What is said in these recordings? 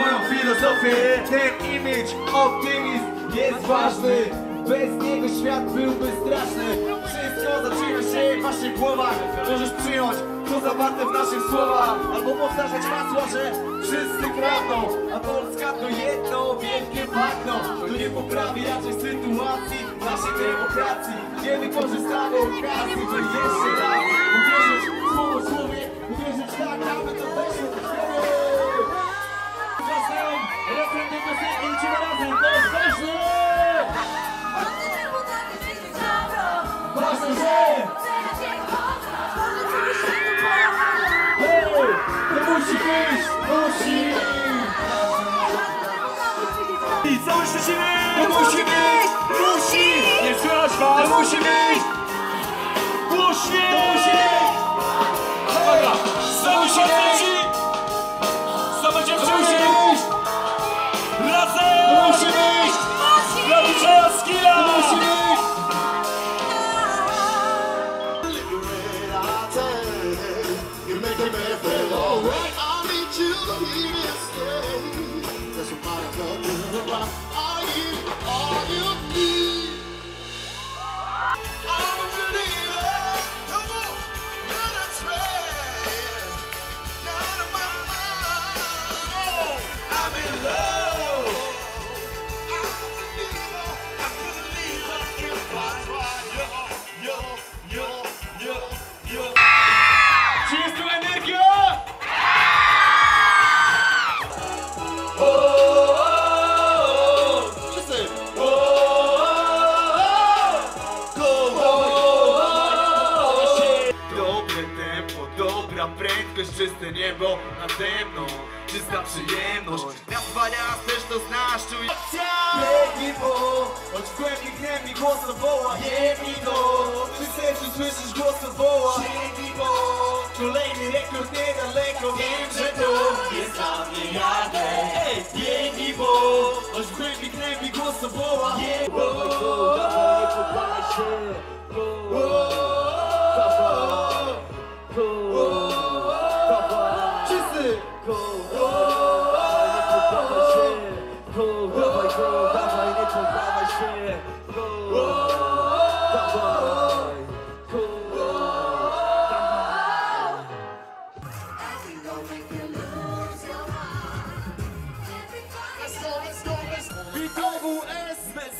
swoją filozofię. Ten image, optymizm jest ważny. Bez niego świat byłby straszny. Wszystko zaczyna się w waszych głowach. Możesz przyjąć to zawarte w naszych słowach. Albo powtarzać masło, że wszyscy kradną. A Polska to jedno wielkie bagno. To nie poprawi raczej sytuacji naszej demokracji. Nie wykorzystamy okazji, by jeszcze piosenki, lecimy razem, to jest ważne! Ważne, że... Hej, to musi być, musi! I co musimy? To musi być, musi! Nie słychać was! To musi być! Głośniej! To musi być! Uwaga! Stały się trzeci! Prędkość, czyste niebo nade mną Czysta przyjemność, raz, dwa, raz też to znasz, czuj Biegnij po, choć w głębi gnębi głos woła Biegnij go, przy sercu słyszysz głos woła Biegnij po, kolejny rekord niedaleko Wiem, że to jest dla mnie jadę biegnij po, choć w głębi gnębi głos woła Biegnij dawaj, nie poddawaj się Wszyscy!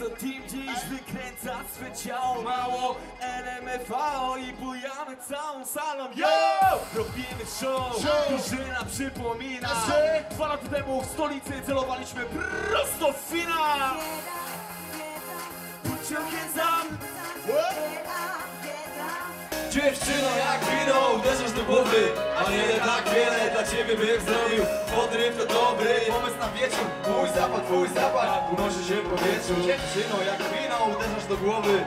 Meso Team dziś wykręca swe ciało. Mało LMFAO i bujamy całą salą. Yo! Robimy show, drużyna przypomina. Że- Dwa lata temu w stolicy celowaliśmy prosto w finał. Put your hands up Dziewczyno jak wino uderzasz do głowy A nie tak wiele dla ciebie bym zrobił Podryw to dobry pomysł na wieczór. Mój zapach, twój zapach unosi się w powietrzu. Dziewczyno jak wino uderzasz do głowy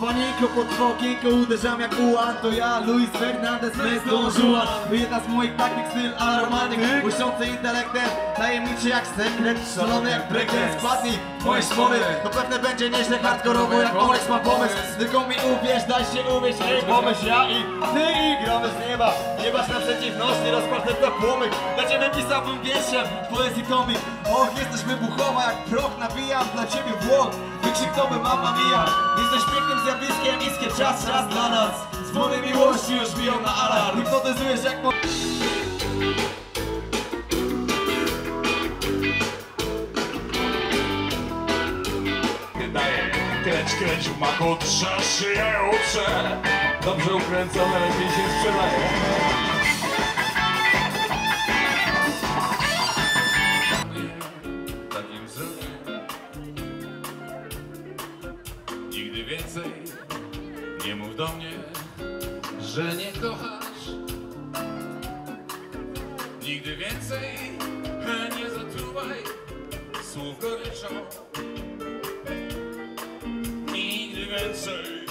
Paniko pod okienko uderzam jak ułan To ja, Luis Fernandez, bez Don Juan. Jedna z moich taktyk styl aromatyk Błyszczący intelektem, tajemniczy jak sekret Szalony jak breakdance, spadnij moje szpony To pewne będzie nieźle hardkorowo jak Olex ma pomysł. Tylko mi uwierz, daj się uwierz, ej pomyśl Ja i ty i gramy z nieba. Nie masz na przeciwność, nie rozparte to płomyk Dla ciebie pisałbym wierszem, poezji tomik. Och, jesteś wybuchowa jak proch, nabijam dla ciebie włok Wykrzyknąłem mamma mia Jesteś pięknym zjawiskiem, iskie czas, czas dla nas. Dzwony miłości już biją na alarm. Hipnotyzujesz jak Kręć, kręć w maku, trzasz się jajutrze Dobrze ukręcone, lepiej się sprzedaje więcej. Nie mów do mnie, że nie kochasz. Nigdy więcej nie zatruwaj. Słów goryczą. Nigdy więcej